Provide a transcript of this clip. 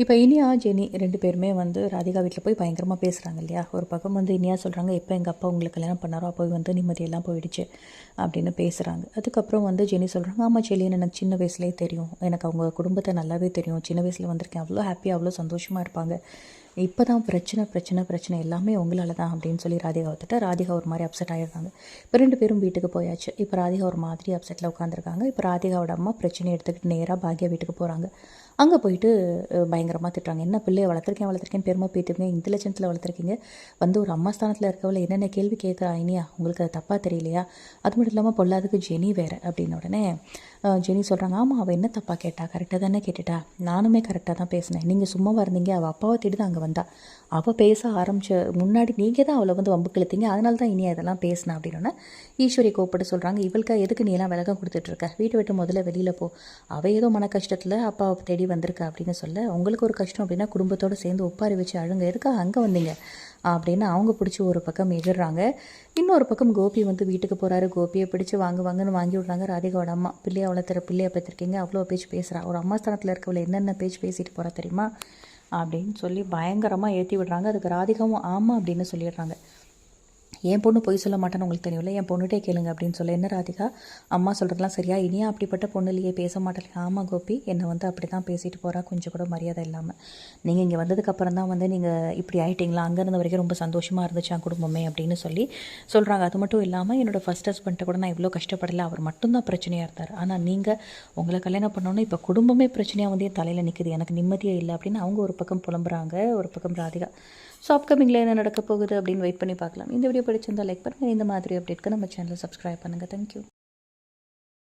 இப்போ இனியா ஜெனி ரெண்டு பேருமே வந்து ராதிகா வீட்டில் போய் பயங்கரமாக பேசுகிறாங்க இல்லையா? ஒரு பக்கம் வந்து இனியா சொல்கிறாங்க எப்போ எங்கள் அப்பா உங்களுக்கு கல்யாணம் பண்ணாரோ அப்போ வந்து நிம்மதியெல்லாம் போயிடுச்சு அப்படின்னு பேசுகிறாங்க அதுக்கப்புறம் வந்து ஜெனி சொல்கிறாங்க ஆமாம் செல்லின்னு எனக்கு சின்ன வயசுலேயே தெரியும். எனக்கு அவங்க குடும்பத்தை நல்லாவே தெரியும். சின்ன வயசில் வந்திருக்கேன். அவ்வளோ ஹாப்பியாக அவ்வளோ சந்தோஷமாக இருப்பாங்க. இப்போ தான் பிரச்சனை பிரச்சனை பிரச்சனை எல்லாமே உங்களால் தான் அப்படின்னு சொல்லி ராதிகா வந்துட்டு ராதிகா ஒரு மாதிரி அப்செட் ஆகிருக்காங்க இப்போ ரெண்டு பேரும் வீட்டுக்கு போயாச்சு. இப்போ ராதிகா ஒரு மாதிரி அப்செட்டில் உட்காந்துருக்காங்க இப்போ ராதிகாவோட அம்மா பிரச்சனை எடுத்துக்கிட்டு நேராக பாக்யா வீட்டுக்கு போகிறாங்க அங்கே போயிட்டு பயங்கரமாக திட்டுறாங்க. என்ன பிள்ளையை வளர்த்துருக்கேன் வளர்த்துருக்கேன் பெருமை பேத்துக்கங்க இன்டெலிஜென்ஸில் வளர்த்துருக்கீங்க. வந்து ஒரு அம்மா ஸ்தானத்தில் இருக்கவள என்னென்ன கேள்வி கேட்குறா இனியா உங்களுக்கு அது தப்பாக தெரியலையா? அது மட்டும் இல்லாமல் பொல்லாதுக்கு ஜெனி வேறு அப்படின்ன உடனே ஜெனி சொல்கிறாங்க ஆமாம் அவள் என்ன தப்பாக கேட்டா? கரெக்டாக தானே கேட்டுட்டா? நானுமே கரெக்டாக தான் பேசினேன். நீங்கள் சும்மாவாக இருந்தீங்க அவள் அப்பாவை தேடி தான் அங்கே வந்தா. அவள் பேச ஆரம்பிச்ச முன்னாடி நீங்கள் தான் அவளை வந்து வம்பு கிழத்தீங்க. அதனால தான் இனி இதெல்லாம் பேசினா அப்படின்னா ஈஸ்வரி கோப்பட்டு சொல்கிறாங்க இவளுக்கு எதுக்கு நீ எல்லாம் விலகம் கொடுத்துட்ருக்க வீட்டை விட்டு முதல்ல வெளியில் போ. அவள் ஏதோ மன கஷ்டத்தில் அப்பாவை தேடி வந்திருக்கா அப்படின்னு சொல்ல உங்களுக்கு ஒரு கஷ்டம் அப்படின்னா குடும்பத்தோடு சேர்ந்து ஒப்பாரி வச்சு அழுங்க. எதுக்காக அங்கே வந்தீங்க? அப்படின்னு அவங்க பிடிச்சி ஒரு பக்கம் எகிர்றாங்க. இன்னொரு பக்கம் கோபி வந்து வீட்டுக்கு போகிறாரு கோபியை பிடிச்சி வாங்குவாங்கன்னு வாங்கி விட்றாங்க. ராதிகாவோட அம்மா பிள்ளையை வளர்த்துற பிள்ளையை பார்த்துருக்கீங்க அவ்வளோ பேச்சு பேசுகிறா ஒரு அம்மா ஸ்தானத்தில் இருக்கவள என்னென்ன பேச்சு பேசிட்டு போகிறா தெரியுமா? அப்படின்னு சொல்லி பயங்கரமாக ஏற்றி விடுறாங்க. அதுக்கு ராதிகாவும் ஆமாம் அப்படின்னு சொல்லிடுறாங்க. என் பொண்ணு பொய் சொல்ல மாட்டேன்னு உங்களுக்கு தெரியும்ல? என் பொண்ணுகிட்டே கேளுங்க அப்படின்னு சொல்ல. என்ன ராதிகா? அம்மா சொல்கிறதுலாம் சரியா? இனியா அப்படிப்பட்ட பொண்ணு இல்லையே பேச மாட்டேன். ஆமாம் கோபி என்னை வந்து அப்படி தான் பேசிட்டு போகிறா கொஞ்சம் கூட மரியாதை இல்லாமல் நீங்கள் இங்கே வந்ததுக்கப்புறம் தான் வந்து நீங்கள் இப்படி ஆகிட்டீங்களா அங்கே இருந்த வரைக்கும் ரொம்ப சந்தோஷமாக இருந்துச்சா குடும்பமே அப்படின்னு சொல்லி சொல்கிறாங்க அது மட்டும் இல்லாமல் என்னோடய ஃபஸ்ட் ஹஸ்பண்ட்டை கூட நான் இவ்வளோ கஷ்டப்படலை. அவர் மட்டும்தான் பிரச்சனையாக இருந்தார். ஆனால் நீங்கள் உங்களை கல்யாணம் பண்ணோன்னே இப்போ குடும்பமே பிரச்சனையாக வந்து என் தலையில் நிற்குது எனக்கு நிம்மதியே இல்லை அப்படின்னு அவங்க ஒரு பக்கம் புலம்புறாங்க. ஒரு பக்கம் ராதிகா ஸோ அப்கமிங்கில் என்ன நடக்க போகுது? அப்படின்னு வெயிட் பண்ணி பார்க்கலாம். இந்த வீடியோ பிடிச்சிருந்தால் லைக் பண்ணுங்கள் இந்த மாதிரி அப்டேட்க்கு நம்ம சேனலை சப்ஸ்கிரைப் பண்ணுங்கள் தேங்க்யூ